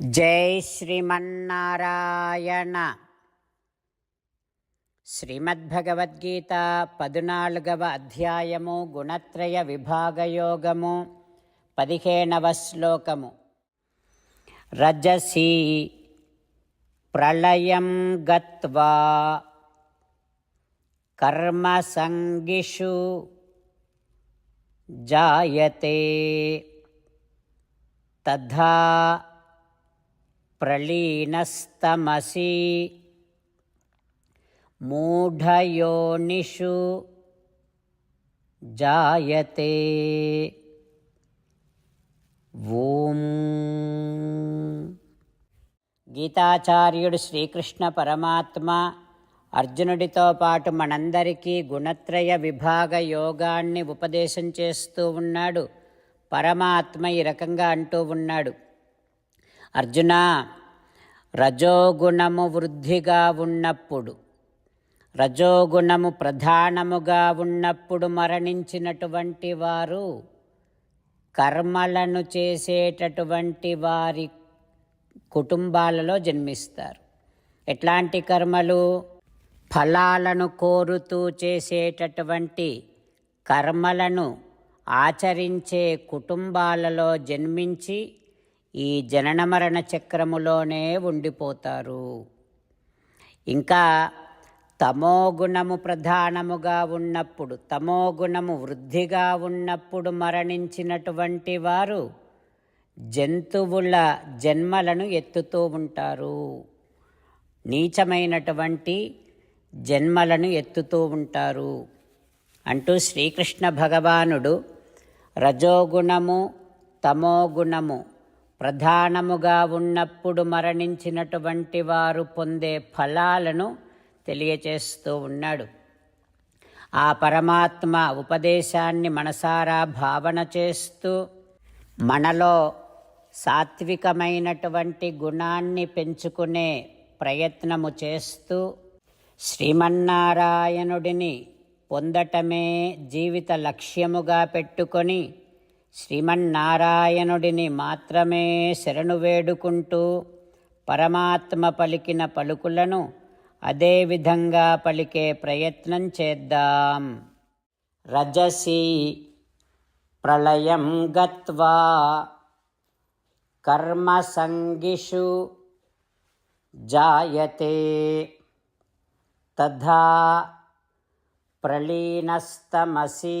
జై శ్రీమన్నారాయణ. శ్రీమద్భగవద్గీత పదునాలుగవ అధ్యాయము గుణత్రయ విభాగయోగము పదిహేనవ శ్లోకము. రజసి ప్రళయం గత్వా కర్మసంగిషు జాయతే తథా ప్రళీనస్తమసి మూఢయోనిషు జాయతే ఓం గీతాచార్యుడు శ్రీకృష్ణ పరమాత్మ అర్జునుడితో పాటు మనందరికీ గుణత్రయ విభాగ యోగాన్ని ఉపదేశం చేస్తూ ఉన్నాడు. పరమాత్మ ఈ రకంగా అంటూ ఉన్నాడు. అర్జున రజోగుణము వృద్ధిగా ఉన్నప్పుడు రజోగుణము ప్రధానముగా ఉన్నప్పుడు మరణించినటువంటి వారు కర్మలను చేసేటటువంటి వారి కుటుంబాలలో జన్మిస్తారు. ఎట్లాంటి కర్మలు? ఫలాలను కోరుతూ చేసేటటువంటి కర్మలను ఆచరించే కుటుంబాలలో జన్మించి ఈ జనన మరణ చక్రములోనే ఉండిపోతారు. ఇంకా తమోగుణము ప్రధానముగా ఉన్నప్పుడు తమోగుణము వృద్ధిగా ఉన్నప్పుడు మరణించినటువంటి వారు జంతువుల జన్మలను ఎత్తుతూ ఉంటారు. నీచమైనటువంటి జన్మలను ఎత్తుతూ ఉంటారు. అంటూ శ్రీకృష్ణ భగవానుడు రజోగుణము తమోగుణము ప్రధానముగా ఉన్నప్పుడు మరణించినటువంటి వారు పొందే ఫలాలను తెలియచేస్తూ ఉన్నాడు. ఆ పరమాత్మ ఉపదేశాన్ని మనసారా భావన చేస్తూ మనలో సాత్వికమైనటువంటి గుణాన్ని పెంచుకునే ప్రయత్నము చేస్తూ శ్రీమన్నారాయణుడిని పొందటమే జీవిత లక్ష్యముగా పెట్టుకొని శ్రీమన్నారాయణుడిని మాత్రమే శరణు వేడుకుంటూ పరమాత్మ పలికిన పలుకులను అదే విధంగా పలికే ప్రయత్నం చేద్దాం. రజసి ప్రళయం గత్వా కర్మసంగిషు జాయతే తథా ప్రళీనస్తమసి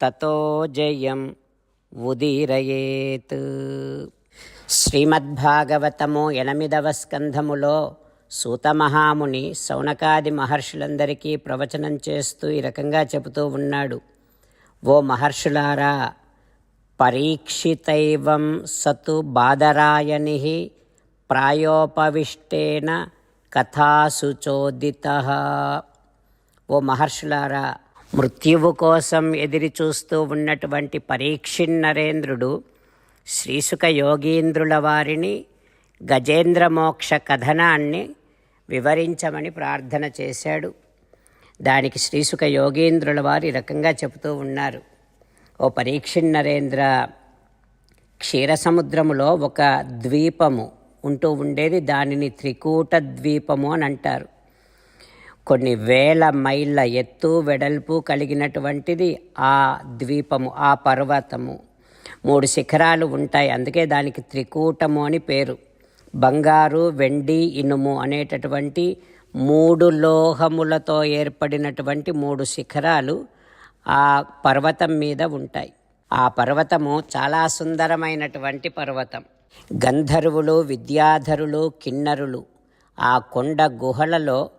తతో జయం ఉదీరయేత్. శ్రీమద్భాగవతము ఎనిమిదవ స్కంధములో సూతమహాముని సౌనకాది మహర్షులందరికీ ప్రవచనం చేస్తూ ఈ రకంగా చెబుతూ ఉన్నాడు. ఓ మహర్షులారా పరీక్షితైవం సతు బాదరాయణి ప్రాయోపవిష్టేన కథాసుచోదిత. ఓ మహర్షులారా మృత్యువు కోసం ఎదిరి చూస్తూ ఉన్నటువంటి పరీక్షిన్ నరేంద్రుడు శ్రీసుక యోగీంద్రుల వారిని గజేంద్ర మోక్ష కథనాన్ని వివరించమని ప్రార్థన చేశాడు. దానికి శ్రీసుక యోగేంద్రుల వారు ఈ రకంగా చెబుతూ ఉన్నారు. ఓ పరీక్షిన్ నరేంద్ర క్షీరసముద్రములో ఒక ద్వీపము ఉంటూ ఉండేది. దానిని త్రికూట ద్వీపము అని అంటారు. కొన్ని వేల మైళ్ళ ఎత్తు వెడల్పు కలిగినటువంటిది ఆ ద్వీపము ఆ పర్వతము. మూడు శిఖరాలు ఉంటాయి అందుకే దానికి త్రికూటము అని పేరు. బంగారు వెండి ఇనుము అనేటటువంటి మూడు లోహములతో ఏర్పడినటువంటి మూడు శిఖరాలు ఆ పర్వతం మీద ఉంటాయి. ఆ పర్వతము చాలా సుందరమైనటువంటి పర్వతం. గంధర్వులు విద్యాధరులు కిన్నరులు ఆ కొండ గుహలలో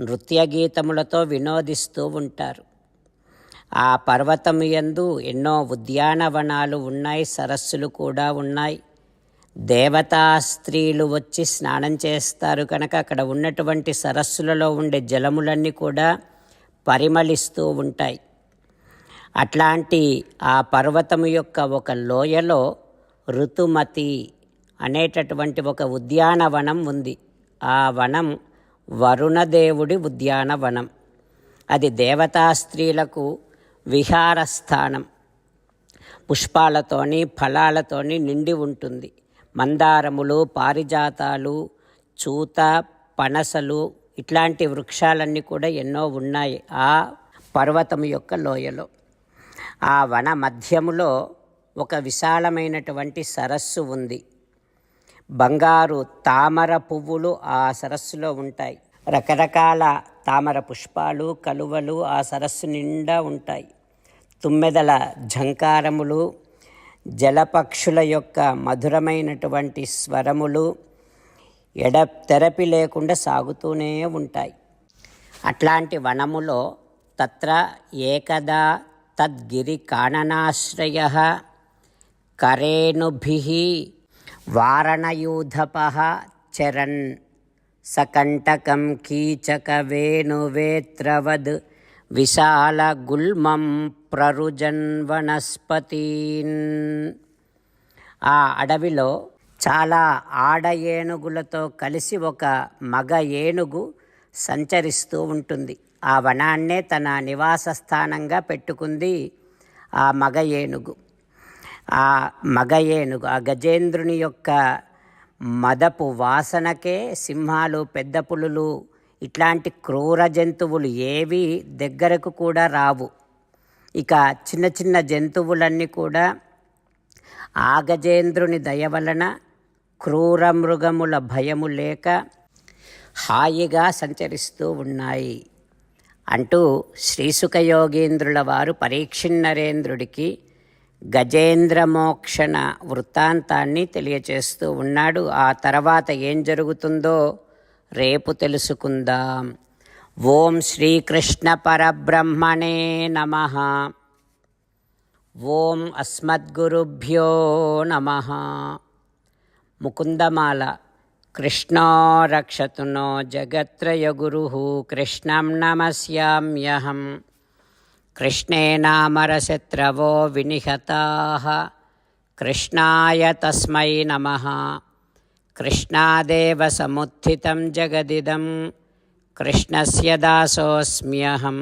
నృత్య గీతములతో వినోదిస్తూ ఉంటారు. ఆ పర్వతము ఎందు ఎన్నో ఉద్యానవనాలు ఉన్నాయి సరస్సులు కూడా ఉన్నాయి. దేవతా స్త్రీలు వచ్చి స్నానం చేస్తారు కనుక అక్కడ ఉన్నటువంటి సరస్సులలో ఉండే జలములన్నీ కూడా పరిమళిస్తూ ఉంటాయి. అట్లాంటి ఆ పర్వతము యొక్క ఒక లోయలో ఋతుమతి అనేటటువంటి ఒక ఉద్యానవనం ఉంది. ఆ వనం వరుణదేవుడి ఉద్యానవనం. అది దేవతా స్త్రీలకు విహారస్థానం. పుష్పాలతోని ఫలాలతోని నిండి ఉంటుంది. మందారములు పారిజాతాలు చూత పనసలు ఇట్లాంటి వృక్షాలన్నీ కూడా ఎన్నో ఉన్నాయి ఆ పర్వతం యొక్క లోయలో. ఆ వన మధ్యములో ఒక విశాలమైనటువంటి సరస్సు ఉంది. బంగారు తామర పువ్వులు ఆ సరస్సులో ఉంటాయి. రకరకాల తామర పుష్పాలు కలువలు ఆ సరస్సు నిండా ఉంటాయి. తుమ్మెదల ఝంకారములు జలపక్షుల యొక్క మధురమైనటువంటి స్వరములు ఎడ తెరపి లేకుండా సాగుతూనే ఉంటాయి. అట్లాంటి వనములో తత్ర ఏకదా తద్గిరి కాననాశ్రయ కరేణుభి వారణయూధప చరన్ సకంటకం కీచకవేణువేత్రవద్ విశాలగుల్మం ప్రరుజన్ వనస్పతీన్. ఆ అడవిలో చాలా ఆడ ఏనుగులతో కలిసి ఒక మగ ఏనుగు సంచరిస్తూ ఉంటుంది. ఆ వనాన్నే తన నివాస స్థానంగా పెట్టుకుంది ఆ మగ ఏనుగు. ఆ మగ ఏనుగు ఆ గజేంద్రుని యొక్క మదపు వాసనకే సింహాలు పెద్ద పులులు ఇట్లాంటి క్రూర జంతువులు ఏవి దగ్గరకు కూడా రావు. ఇక చిన్న చిన్న జంతువులన్నీ కూడా ఆ గజేంద్రుని దయ వలన క్రూర మృగముల భయము లేక హాయిగా సంచరిస్తూ ఉన్నాయి. అంటూ శ్రీసుఖ యోగేంద్రుల వారు పరీక్షిన్నరేంద్రుడికి నరేంద్రుడికి గజేంద్రమోక్షణ వృత్తాంతాన్ని తెలియచేస్తూ ఉన్నాడు. ఆ తర్వాత ఏం జరుగుతుందో రేపు తెలుసుకుందాం. ఓం శ్రీకృష్ణ పరబ్రహ్మణే నమ. ఓం అస్మద్గురుభ్యో నమ. ముకుందమాల. కృష్ణో రక్షతునో జగత్రయ గురు కృష్ణం నమస్యామ్యహం. కృష్ణే నామరశత్రవో వినిహతాः కృష్ణాయ తస్మై నమः కృష్ణాదేవ సముత్థితం జగదిదం కృష్ణస్య దాసోऽస్మ్యహం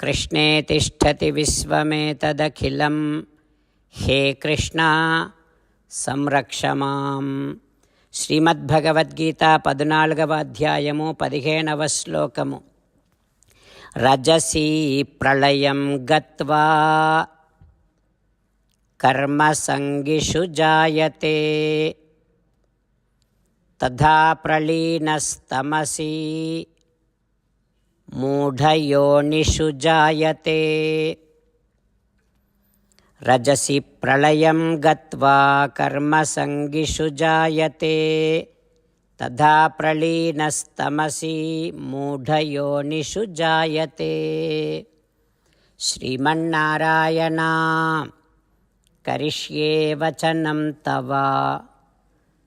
కృష్ణే తిష్టతి విశ్వమేతదఖిలం హే కృష్ణ సంరక్ష మాం శ్రీమద్భగవద్గీత పద్నాలుగవ అధ్యాయము పదిహేనవ रजसी प्रलयं गत्वा कर्मसङ्गिषु जायते। तथा प्रलीनस्तमसि मूढयोनिषु जायते। रजसि प्रलयं गत्वा कर्मसङ्गिषु जायते। జాయతే తథా ప్రళీనస్తమసి మూఢయోనిషు జాయతే శ్రీమన్నారాయణ కరిష్యే వచనం తవ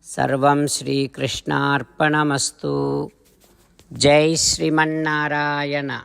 సర్వం శ్రీకృష్ణార్పణమస్తు జై శ్రీమన్నారాయణ